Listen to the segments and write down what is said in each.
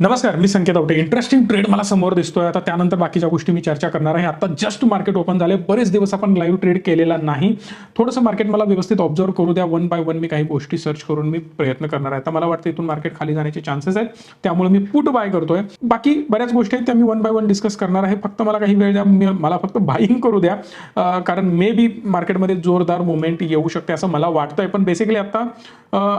नमस्कार मी Sanket Awate. Interesting trade मला समोर दिसतोय. आता त्यानंतर बाकीच्या गोष्टी मी चर्चा करणार आहे. आता जस्ट मार्केट ओपन झाले. बरेच दिवस आपण लाईव्ह ट्रेड केलेला नाही. थोडंसं मार्केट मला व्यवस्थित ऑब्झर्व करू द्या. वन बाय वन मी काही गोष्टी सर्च करून मी प्रयत्न करणार आहे. तर मला वाटतं इथून मार्केट खाली जाण्याचे चान्सेस आहेत. त्यामुळे मी पुट बाय करतोय. बाकी बऱ्याच गोष्टी आहेत त्या मी वन बाय वन डिस्कस करणार आहे. फक्त मला काही वेळ द्या. मी- मला फक्त बाईंग करू द्या. कारण मे बी मार्केटमध्ये जोरदार मुवमेंट येऊ शकते असं मला वाटतंय. पण बेसिकली आता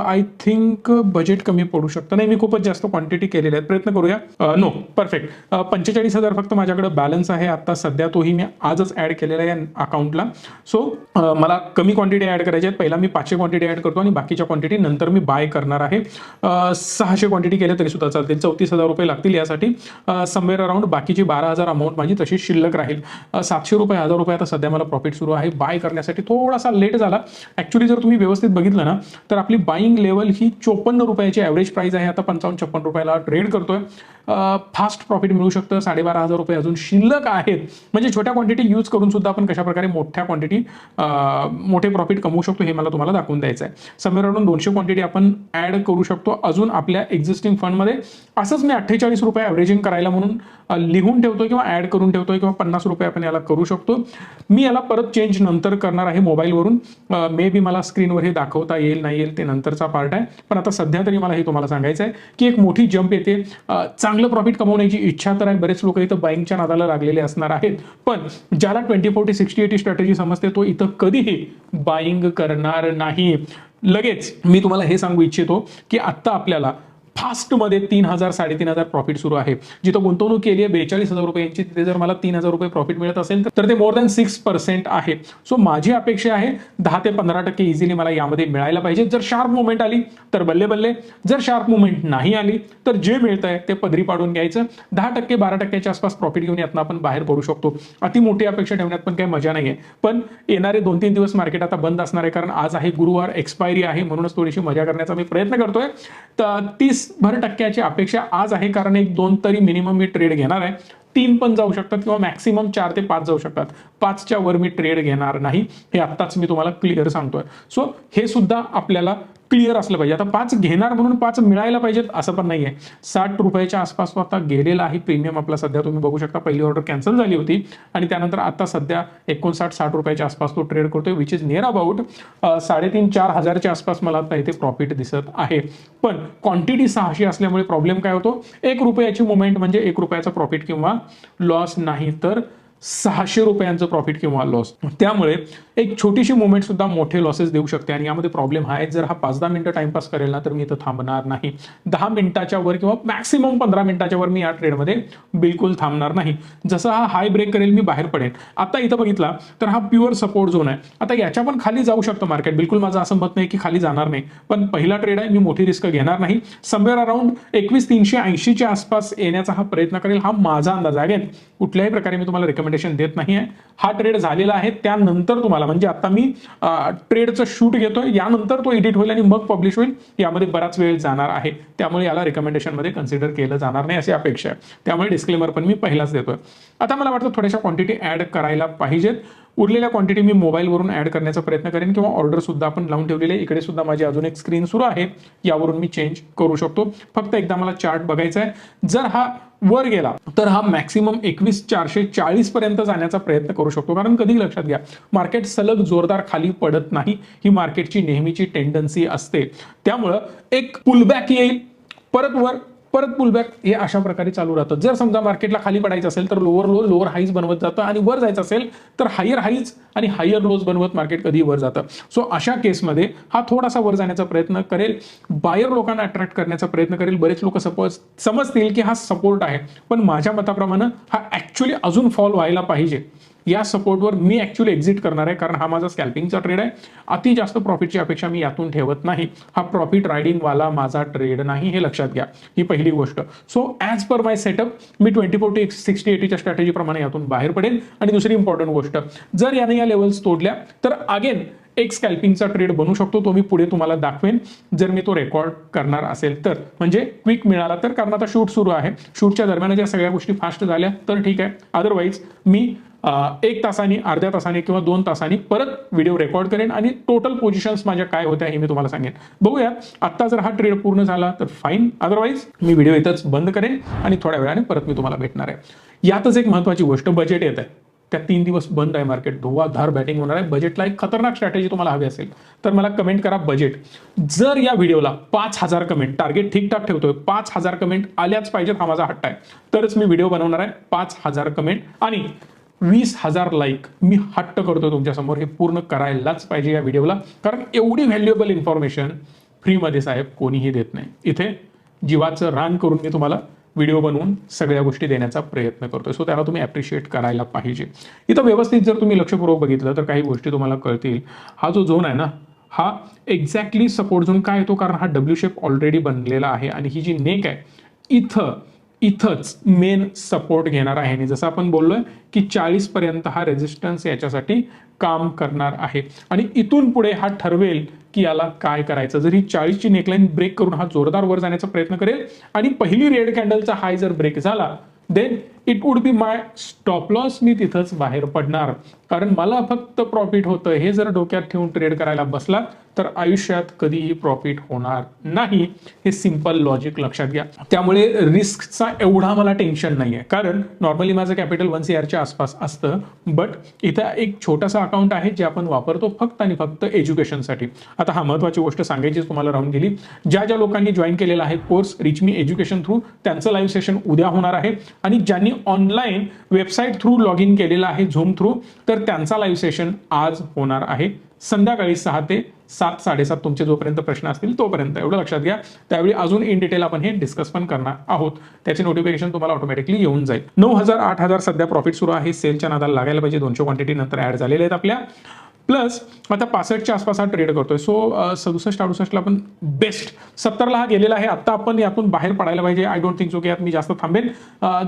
आय थिंक बजेट कमी पडू शकतं. नाही मी खूपच जास्त क्वांटिटी केलेल्या आहेत. प्रयत्न करूया. नो परफेक्ट पंचेचाळीस हजार फक्त माझ्याकडे बॅलन्स आहे. आता सध्या तोही मी आजच ऍड केलेला आहे अकाउंटला सो मला कमी क्वांटिटी ऍड करायची आहेत. पहिला मी पाचशे क्वांटिटी ऍड करतो आणि बाकीच्या क्वांटिटी नंतर मी बाय करणार आहे. सहाशे क्वांटिटी केल्या तरी सुद्धा चालतील. चौतीस हजार रुपये लागतील यासाठी. समवेअर अराउंड बाकीची बारा हजार अमाऊंट माझी तशी शिल्लक राहील. सातशे रुपये हजार रुपये आता सध्या मला प्रॉफिट सुरू आहे. बाय करण्यासाठी थोडासा लेट झाला. ऍक्च्युली जर तुम्ही व्यवस्थित बघितलं ना तर आपली बाईंग लेवल ही चोपन्न रुपयाची ॲव्हरेज प्राइस आहे. आता पंचावन्न छप्पन रुपयाला ट्रेड करतोय. फास्ट प्रॉफिट मिळू शकतं साडेबारा हजार रुपये अजून शिल्लक आहेत. म्हणजे छोट्या क्वांटिटी यूज करून सुद्धा आपण कशा प्रकारे मोठ्या क्वांटिटी मोठे प्रॉफिट कमवू शकतो हे मला तुम्हाला दाखवून द्यायचं आहे समोर अराउंड दोनशे क्वांटिटी आपण ऍड करू शकतो अजून आपल्या एक्झिस्टिंग फंडमध्ये असंच मी अठ्ठेचाळीस रुपये ॲव्हरेजिंग करायला म्हणून लिहून ठेवतो किंवा ॲड करून ठेवतो किंवा पन्नास रुपये आपण याला करू शकतो. मी याला परत चेंज नंतर करणार आहे मोबाईलवरून मे बी मला स्क्रीनवर हे दाखवता येईल नाही येईल ते नंतरचा पार्ट आहे. पण आता सध्या तरी मला हे तुम्हाला सांगायचं आहे की एक मोठी जंप येते. चांगलं प्रॉफिट कमवण्याची इच्छा तर आहे. बरेच लोक इथं बाईंगच्या नादाला लागलेले असणार आहेत. पण ज्याला twenty forty sixty eighty strategy समजते तो इथं कधीही बाईंग करणार नाही. लगेच मी तुम्हाला हे सांगू इच्छितो की आत्ता आपल्याला फास्टमध्ये तीन हजार साडेतीन हजार प्रॉफिट सुरू आहे. जिथं गुंतवणूक केली आहे बेचाळीस हजार रुपयांची तिथे जर मला तीन हजार रुपये प्रॉफिट मिळत असेल तर ते मोर दॅन सिक्स पर्सेंट आहे. सो माझी अपेक्षा आहे दहा ते पंधरा टक्के इझिली मला यामध्ये मिळायला पाहिजे. जर शार्प मुवमेंट आली तर बल्ले बल्ले. जर शार्प मुवमेंट नाही आली तर जे मिळत आहे ते पदरी पाडून घ्यायचं. दहा टक्के बारा टक्क्याच्या आसपास प्रॉफिट घेऊन यातनं आपण बाहेर पडू शकतो. अति मोठी अपेक्षा ठेवण्यात पण काही मजा नाही आहे पण येणारे दोन तीन दिवस मार्केट आता बंद असणार आहे कारण आज आहे गुरुवार एक्सपायरी आहे म्हणूनच थोडीशी मजा करण्याचा मी प्रयत्न करतोय. तर तीस भर टक्क्याची अपेक्षा आज आहे कारण एक दोन तरी मिनिमम मी ट्रेड घेणार आहे. तीन पण जाऊ शकतात किंवा मॅक्सिमम चार ते पाच जाऊ शकतात. पाचच्या वर मी ट्रेड घेणार नाही. हे आत्ताच मी तुम्हाला क्लिअर सांगतोय. सो हे सुद्धा आपल्याला क्लिअर असलं पाहिजे. आता पाच घेणार म्हणून पाच मिळायला पाहिजेत असं पण नाही आहे साठ रुपयाच्या आसपास तो आता गेलेला आहे प्रीमियम आपला. सध्या तुम्ही बघू शकता पहिली ऑर्डर कॅन्सल झाली होती. आणि त्यानंतर आता सध्या एकोणसाठ साठ रुपयाच्या आसपास तो ट्रेड करतोय विच इज नियर अबाउट साडेतीन चार हजारच्या आसपास मला आता इथे प्रॉफिट दिसत आहे. पण क्वांटिटी सहाशे असल्यामुळे प्रॉब्लेम काय होतो? एक रुपयाची मुवमेंट म्हणजे एक रुपयाचा प्रॉफिट किंवा लॉस नाही. तर सहाशे रुपयांचं प्रॉफिट किंवा लॉस त्यामुळे एक छोटीशी मुवमेंट सुद्धा मोठे लॉसेस देऊ शकते आणि यामध्ये प्रॉब्लेम हा आहे जर हा पाच दहा मिनिटं टाइमपास करेल ना तर मी इथं थांबणार नाही. दहा मिनिटाच्या वर किंवा मॅक्सिमम पंधरा मिनिटाच्या वर मी या ट्रेडमध्ये बिलकुल थांबणार नाही. जसं हा हाय ब्रेक करेल मी बाहेर पडेल आता इथं बघितला तर हा प्युअर सपोर्ट झोन आहे. आता याच्या पण खाली जाऊ शकतं मार्केट बिलकुल माझं असं मत नाही की खाली जाणार नाही. पण पहिला ट्रेड आहे मी मोठी रिस्क घेणार नाही. समवेअर अराउंड एकवीस तीनशे ऐंशीच्या आसपास येण्याचा हा प्रयत्न करेल. हा माझा अंदाज आहे. कुठल्याही प्रकारे मी तुम्हाला रेकमेंडेशन देत नाही आहे हा ट्रेड झालेला आहे. त्यानंतर तुम्हाला म्हणजे आता मी ट्रेडचं शूट घेतोय. यानंतर तो एडिट होईल आणि मग पब्लिश होईल. यामध्ये बराच वेळ जाणार आहे. त्यामुळे याला रेकमेंडेशनमध्ये कन्सिडर केलं जाणार नाही अशी अपेक्षा आहे. त्यामुळे डिस्क्लेमर पण मी पहिलाच देतोय. आता मला वाटतं थोड्याशा क्वांटिटी ॲड करायला पाहिजेत. उरलेल्या क्वांटिटी मी मोबाईलवरून ॲड करण्याचा प्रयत्न करेन किंवा ऑर्डर सुद्धा आपण लावून ठेवलेली आहे. इकडे सुद्धा माझी अजून एक स्क्रीन सुरू आहे. यावरून मी चेंज करू शकतो. फक्त एकदा मला चार्ट बघायचा आहे. जर हा वर गेला तर हा मॅक्सिमम एकवीस चारशे चाळीस पर्यंत जाण्याचा प्रयत्न करू शकतो. कारण कधी लक्षात घ्या मार्केट सलग जोरदार खाली पडत नाही ही मार्केटची नेहमीची टेंडन्सी असते. त्यामुळं एक पुलबॅक येईल परत वर परत पुलबॅक हे अशा प्रकारे चालू राहतं. जर समजा मार्केटला खाली पडायचं असेल तर लोअर लो लोअर हाईज बनवत जातं आणि वर जायचं असेल तर हायर हाईज आणि हायर लोज बनवत मार्केट कधी वर जातं. सो अशा केसमध्ये हा थोडासा वर जाण्याचा प्रयत्न करेल. बायर लोकांना अट्रॅक्ट करण्याचा प्रयत्न करेल. बरेच लोक सपोज समजतील की हा सपोर्ट आहे. पण माझ्या मताप्रमाणे हा ऍक्च्युली अजून फॉल व्हायला पाहिजे. या सपोर्टवर मी ॲक्च्युली एक्झिट करणार आहे कारण हा माझा स्कॅल्पिंगचा ट्रेड आहे. अति जास्त प्रॉफिटची अपेक्षा मी यातून ठेवत नाही. हा प्रॉफिट रायडिंग वाला माझा ट्रेड नाही हे लक्षात घ्या. ही पहिली गोष्ट. So as per my setup me twenty forty sixty एटीच्या स्ट्रॅटेजीप्रमाणे यातून बाहेर पडेल. आणि दुसरी इम्पॉर्टंट गोष्ट जर याने या लेवल्स तोडल्या तर अगेन एक स्कॅल्पिंगचा ट्रेड बनू शकतो तो मी पुढे तुम्हाला दाखवेन. जर मी तो रेकॉर्ड करणार असेल तर. म्हणजे क्विक मिळाला तर कारण आता शूट सुरू आहे. शूटच्या दरम्यान ज्या सगळ्या गोष्टी फास्ट झाल्या तर ठीक आहे. अदरवाईज मी एक तासाने अर्ध्या तासाने किंवा दोन तासांनी परत व्हिडिओ रेकॉर्ड करेन आणि टोटल पोझिशन्स माझ्या काय होत्या हे मी तुम्हाला सांगेन. बघूया आत्ता जर हा ट्रेड पूर्ण झाला तर फाईन अदरवाईज मी व्हिडिओ इथंच बंद करेन आणि थोड्या वेळाने परत मी तुम्हाला भेटणार आहे. यातच एक महत्त्वाची गोष्ट बजेट येत आहे. त्या तीन दिवस बंद आहे मार्केट धुवाधार बॅटिंग होणार आहे. बजेटला एक खतरनाक स्ट्रॅटेजी तुम्हाला हवी असेल तर मला कमेंट करा बजेट जर या व्हिडिओला पाच हजार कमेंट टार्गेट ठीकठाक ठेवतोय पाच हजार कमेंट आल्याच पाहिजेत हा माझा हट्ट आहे. तरच मी व्हिडिओ बनवणार आहे पाच हजार कमेंट आणि वीस हजार लाईक मी हट्ट करतो तुमच्यासमोर हे पूर्ण करायलाच पाहिजे या व्हिडिओला कारण एवढी व्हॅल्युएबल इन्फॉर्मेशन फ्रीमध्ये साहेब कोणीही देत नाही. इथे जीवाचं रान करून मी तुम्हाला व्हिडिओ बनवून सगळ्या गोष्टी देण्याचा प्रयत्न करतोय. सो त्याला तुम्ही ॲप्रिशिएट करायला पाहिजे. इथं व्यवस्थित जर तुम्ही लक्षपूर्वक बघितलं तर काही गोष्टी तुम्हाला कळतील. हा जो झोन आहे ना हा एक्झॅक्टली सपोर्ट झोन काय येतो? कारण हा डब्ल्यू शेप ऑलरेडी बनलेला आहे आणि ही जी नेक आहे इथं इथंच मेन सपोर्ट घेणार आहे आणि जसं आपण बोललोय की चाळीसपर्यंत हा रेजिस्टन्स याच्यासाठी काम करणार आहे. आणि इथून पुढे हा ठरवेल की याला काय करायचं? जर ही चाळीसची नेकलाईन ब्रेक करून हा जोरदार वर जाण्याचा प्रयत्न करेल आणि पहिली रेड कॅन्डलचा हाय जर ब्रेक झाला then it would be my stop loss मी तिथंच बाहेर पडणार. कारण मला फक्त प्रॉफिट होतं. हे जर डोक्यात ठेवून ट्रेड करायला बसला तर आयुष्यात कधीही प्रॉफिट होणार नाही. हे सिंपल लॉजिक लक्षात घ्या. त्यामुळे रिस्कचा एवढा मला टेन्शन नाही आहे कारण नॉर्मली माझं कॅपिटल वन सी आरच्या आसपास असतं बट इथं एक छोटासा अकाउंट आहे जे आपण वापरतो फक्त आणि फक्त एज्युकेशनसाठी आता हा महत्वाची गोष्ट सांगायची तुम्हाला राहून गेली. ज्या ज्या लोकांनी जॉईन केलेला आहे course reach me education through त्यांचं लाईव्ह सेशन उद्या होणार आहे. आणि ज्यांनी online website through log in केलेलं आहे झूम थ्रू तर त्यांचा लाईव्ह सेशन आज होणार आहे. संध्याकाळी सहा ते सात साडेसात तुमचे जोपर्यंत प्रश्न असतील तोपर्यंत. एवढं लक्षात घ्या. त्यावेळी अजून इन डिटेल आपण हे डिस्कस पण करणार आहोत. त्याचे नोटिफिकेशन तुम्हाला ऑटोमॅटिकली येऊन जाईल. नऊ हजार आठ हजार सध्या प्रॉफिट सुरू आहे. सेलच्या नादाला लागायला पाहिजे. दोनशे क्वांटिटी नंतर ऍड झालेले आहेत आपल्या. प्लस आता पासष्टच्या आसपास हा ट्रेड करतोय. सो सदुसष्ट अडुसष्टला आपण बेस्ट सत्तरला हा गेलेला आहे. आता आपण यातून बाहेर पडायला पाहिजे. आय डोंट थिंक सो की यात मी जास्त थांबेन.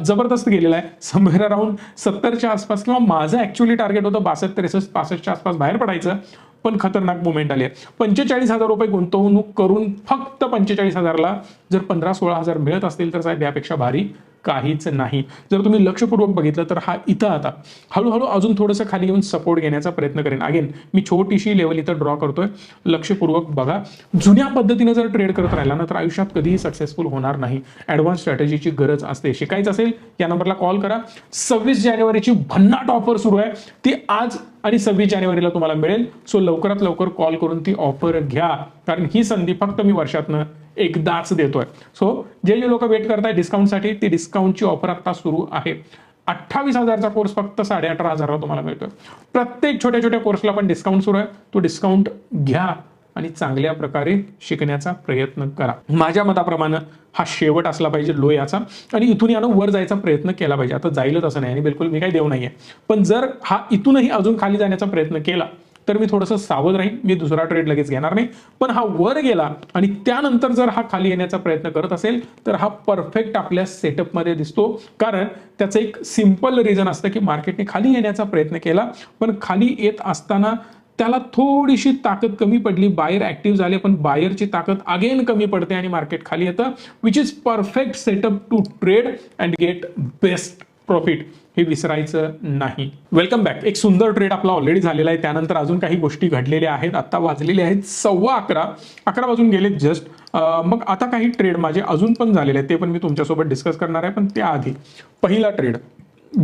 जबरदस्त गेलेला आहे. समवेर अराउंड सत्तरच्या आसपास किंवा माझं ऍक्च्युअली टार्गेट होतं बासष्ट त्रेसष्ट पासष्टच्या आसपास बाहेर पडायचं. पण खतरनाक मुवमेंट आली आहे. पंचेचाळीस हजार रुपये गुंतवणूक करून फक्त पंचेचाळीस हजारला जर पंधरा सोळा हजार मिळत असतील तर साहेब यापेक्षा भारी. काहीच नाही. जर तुम्ही लक्षपूर्वक बघितलं तर हा इथं आता. हळूहळू अजून थोडंसं खाली येऊन सपोर्ट घेण्याचा प्रयत्न करेन. अगेन मी छोटीशी लेवल इथं ड्रॉ करतोय. लक्षपूर्वक बघा. जुन्या पद्धतीने जर ट्रेड करत राहिला ना तर आयुष्यात कधीही सक्सेसफुल होणार नाही. ॲडव्हान्स स्ट्रॅटेजीची गरज असते. शिकायचं असेल या नंबरला कॉल करा. सव्वीस जानेवारीची भन्नाट ऑफर सुरू आहे. ती आज आणि सव्वीस जानेवारीला तुम्हाला मिळेल. सो लवकरात लवकर कॉल करून ती ऑफर घ्या. कारण ही संधी फक्त मी वर्षातनं एकदाच देतोय. सो जे जे लोक वेट करताय डिस्काउंटसाठी ती डिस्काउंटची ऑफर आता सुरू आहे. अठ्ठावीस हजारचा कोर्स फक्त साडे अठरा हजाराला तुम्हाला मिळतोय. प्रत्येक छोट्या छोट्या कोर्सला पण डिस्काउंट सुरू आहे. तो डिस्काउंट घ्या आणि चांगल्या प्रकारे शिकण्याचा प्रयत्न करा. माझ्या मताप्रमाणे हा शेवट असला पाहिजे लो याचा आणि इथून यानं वर जायचा प्रयत्न केला पाहिजे. आता जाईलच असं नाही आणि बिलकुल मी काही देऊ नाही आहे पण जर हा इथूनही अजून खाली जाण्याचा प्रयत्न केला तर मी थोडंसं सावध राहीन मी दुसरा ट्रेड लगेच घेणार नाही. पण हा वर गेला आणि त्यानंतर जर हा खाली येण्याचा प्रयत्न करत असेल तर हा परफेक्ट आपल्या सेटअपमध्ये दिसतो. कारण त्याचं एक सिंपल रिझन असतं की मार्केटने खाली येण्याचा प्रयत्न केला पण खाली येत असताना त्याला थोडीशी ताकद कमी पडली. बायर ऍक्टिव्ह झाले पण बायरची ताकद अगेन कमी पडते आणि मार्केट खाली येतं which is perfect setup to trade and get best profit हे विसरायचं नाही. वेलकम बॅक एक सुंदर ट्रेड आपला ऑलरेडी झालेला आहे. त्यानंतर अजून काही गोष्टी घडलेल्या आहेत. आता वाजलेले आहेत सव्वा अकरा. अकरा वाजून गेलेत जस्ट मग आता काही ट्रेड माझे अजून पण झालेले आहेत. ते पण मी तुमच्यासोबत डिस्कस करणार आहे. पण त्याआधी पहिला ट्रेड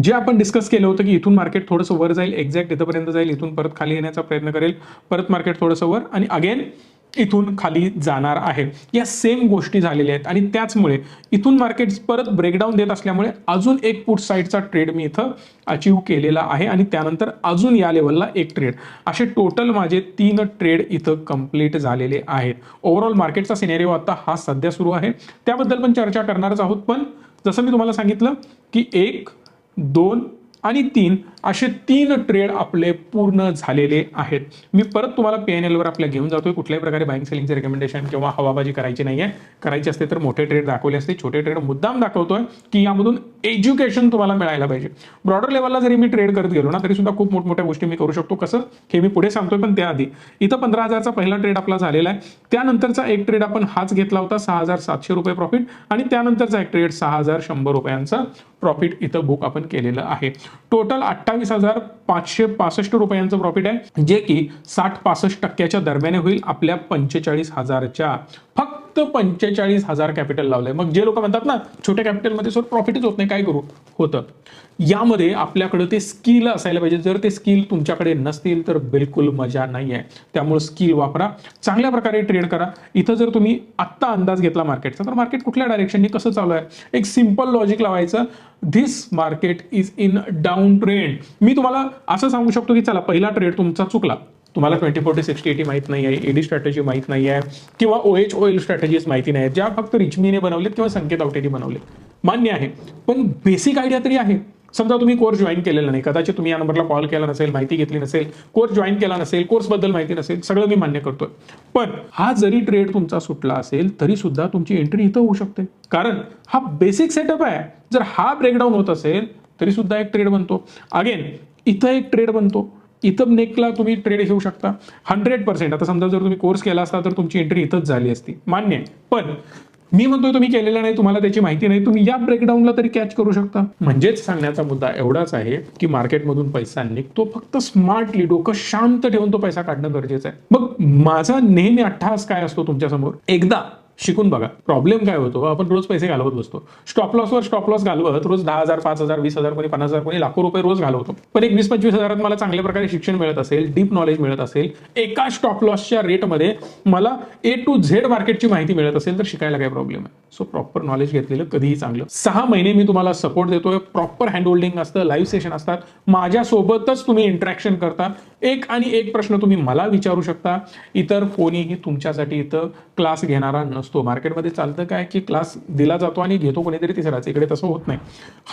जे आपण डिस्कस केलं होतं की इथून मार्केट थोडंसं वर जाईल. एक्झॅक्ट इथंपर्यंत जाईल. इथून परत खाली येण्याचा प्रयत्न करेल. परत मार्केट थोडंसं वर. आणि अगेन इथून खाली जाणार आहे. या सेम गोष्टी झालेल्या आहेत. आणि त्याचमुळे इथून मार्केट परत ब्रेकडाऊन देत असल्यामुळे अजून एक पुट साईडचा ट्रेड मी इथं अचीव केलेला आहे. आणि त्यानंतर अजून या लेवलला एक ट्रेड असे टोटल माझे तीन ट्रेड इथं कंप्लीट झालेले आहेत. ओव्हरऑल मार्केटचा सिनेरिओ आता हा सध्या सुरू आहे. त्याबद्दल पण चर्चा करणारच आहोत. पण जसं मी तुम्हाला सांगितलं की एक दोन आणि तीन असे तीन ट्रेड आपले पूर्ण झालेले आहेत. मी परत तुम्हाला पी एन एलवर आपल्या घेऊन जातोय. कुठल्याही प्रकारे बाईंग सेलिंगचे रेकमेंडेशन किंवा हवाबाजी करायची नाही आहे करायची असते तर मोठे ट्रेड दाखवले असते. छोटे ट्रेड मुद्दाम दाखवतोय की यामधून एज्युकेशन तुम्हाला मिळायला पाहिजे. ब्रॉडर लेवलला जरी मी ट्रेड करत गेलो ना तरी सुद्धा खूप मोठमोठ्या गोष्टी मी करू शकतो. कसं? हे मी पुढे सांगतोय पण त्याआधी. इथं पंधरा हजारचा पहिला ट्रेड आपला झालेला आहे. त्यानंतरचा एक ट्रेड आपण हाच घेतला होता सहा हजार सातशे रुपये प्रॉफिट आणि त्यानंतरचा एक ट्रेड सहा हजार शंभर रुपयांचा प्रॉफिट इथं बुक आपण केलेलं आहे. टोटल अठ्ठावीस हजार पाचशे पासष्ट रुपयांचं प्रॉफिट आहे जे की साठ पासष्ट टक्क्याच्या दरम्यान होईल आपल्या पंचेचाळीस हजारच्या. फक्त पंचेचाळीस हजार कॅपिटल लावलंय. मग जे लोक म्हणतात ना छोट्या कॅपिटलमध्ये सर प्रॉफिटच होत नाही काय करू? होतं. यामध्ये आपल्याकडे ते स्किल असायला पाहिजे. जर ते स्किल तुमच्याकडे नसतील तर बिलकुल मजा नाही आहे त्यामुळे स्किल वापरा. चांगल्या प्रकारे ट्रेड करा. इथं जर तुम्ही आत्ता अंदाज घेतला मार्केटचा तर मार्केट कुठल्या डायरेक्शनने कसं चालू आहे? एक सिंपल लॉजिक लावायचं. This market is in down trend मी तुम्हाला असं सांगू शकतो की चला पहिला ट्रेड तुमचा चुकला. तुम्हाला ट्वेंटी फोर्टी सिक्स्टी एटी माहीत नाही आहे एडी स्ट्रॅटेजी माहीत नाही आहे किंवा O H O L strategies माहिती नाही आहेत. ज्या फक्त रिचमीने बनवलेत किंवा संकेत आवटेने बनवलेत. मान्य आहे. पण बेसिक आयडिया तरी आहे. समजा तुम्ही कोर्स जॉईन केलेला नाही. कदाचित तुम्ही या नंबरला कॉल केला नसेल माहिती घेतली नसेल कोर्स जॉईन केला नसेल कोर्सबद्दल माहिती नसेल सगळं मी मान्य करतोय. पण हा जरी ट्रेड तुमचा सुटला असेल तरी सुद्धा तुमची एंट्री इथं होऊ शकते. कारण हा बेसिक सेटअप आहे. जर हा ब्रेकडाऊन होत असेल तरी सुद्धा एक ट्रेड बनतो. अगेन इथं एक ट्रेड बनतो. इथं नेकला तुम्ही ट्रेड घेऊ शकता. हंड्रेड पर्सेंट आता समजा जर तुम्ही कोर्स केला असता तर तुमची एंट्री इथंच झाली असती. मान्य. आहे पण मी म्हणतोय तुम्ही केलेलं नाही तुम्हाला त्याची माहिती नाही तुम्ही या ब्रेकडाऊनला तरी कॅच करू शकता. म्हणजेच सांगण्याचा मुद्दा एवढाच आहे की मार्केटमधून पैसा निघतो फक्त स्मार्टली डोकं शांत ठेवून तो पैसा काढणं गरजेचं आहे. मग माझा नेहमी अठ्ठास काय असतो तुमच्यासमोर? एकदा शिकून बघा. प्रॉब्लेम काय होतो? आपण रोज पैसे घालवत बसतो. स्टॉप लॉसवर स्टॉप लॉस घालवत रोज दहा हजार पाच हजार वीस हजार कोणी पन्नास हजार कोणी लाखो रुपये रोज घालवतो. पण एक वीस पंचवीस हजारात मला चांगल्या प्रकारे शिक्षण मिळत असेल डीप नॉलेज मिळत असेल एका स्टॉप लॉसच्या रेटमध्ये मला ए टू झेड मार्केटची माहिती मिळत असेल तर शिकायला काय प्रॉब्लेम आहे सो प्रॉपर नॉलेज घेतलेलं कधीही चांगलं. सहा महिने मी तुम्हाला सपोर्ट देतोय. प्रॉपर हँड होल्डिंग असतं लाईव्ह सेशन असतात. माझ्यासोबतच तुम्ही इंटरॅक्शन करता. एक आणि एक प्रश्न तुम्ही मला विचारू शकता. इतर कोणीही तुमच्यासाठी इथं क्लास घेणारा नसतो मार्केटमध्ये चालतं काय की क्लास दिला जातो आणि घेतो कोणीतरी तिसराच इकडे तसं होत नाही.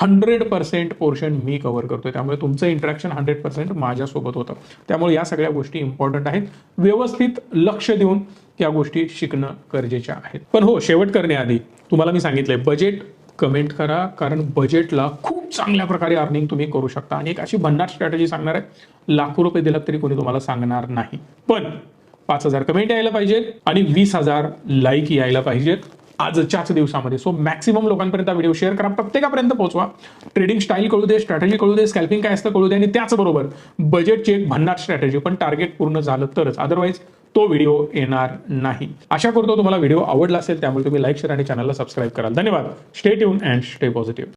हंड्रेड पर्सेंट पोर्शन मी कव्हर करतोय. त्यामुळे तुमचं इंटरॅक्शन हंड्रेड पर्सेंट माझ्यासोबत होतं. त्यामुळे या सगळ्या गोष्टी इम्पॉर्टंट आहेत. व्यवस्थित लक्ष देऊन त्या गोष्टी शिकणं गरजेच्या आहेत. पण हो शेवट करण्याआधी तुम्हाला मी सांगितलंय बजेट कमेंट करा. कारण बजेटला खूप चांगल्या प्रकारे अर्निंग तुम्ही करू शकता. आणि एक अशी भन्नाट स्ट्रॅटेजी सांगणार आहे. लाखो रुपये दिलात तरी कोणी तुम्हाला सांगणार नाही. पण पाच हजार कमेंट यायला पाहिजेत आणि वीस हजार लाईक यायला पाहिजेत आजच्याच दिवसामध्ये. सो मॅक्सिमम लोकांपर्यंत व्हिडिओ शेअर करा. प्रत्येकापर्यंत पोहोचवा. ट्रेडिंग स्टाईल कळू दे स्ट्रॅटेजी कळू दे स्कॅल्पिंग काय असतं कळू दे आणि त्याचबरोबर बजेट चेक भन्नाट स्ट्रॅटेजी पण टार्गेट पूर्ण झालं तरच. अदरवाईज तो व्हिडिओ येणार नाही. आशा करतो तुम्हाला व्हिडिओ आवडला असेल त्यामुळे तुम्ही लाईक शेअर आणि चॅनलला सबस्क्राईब कराल. धन्यवाद. Stay tune and stay positive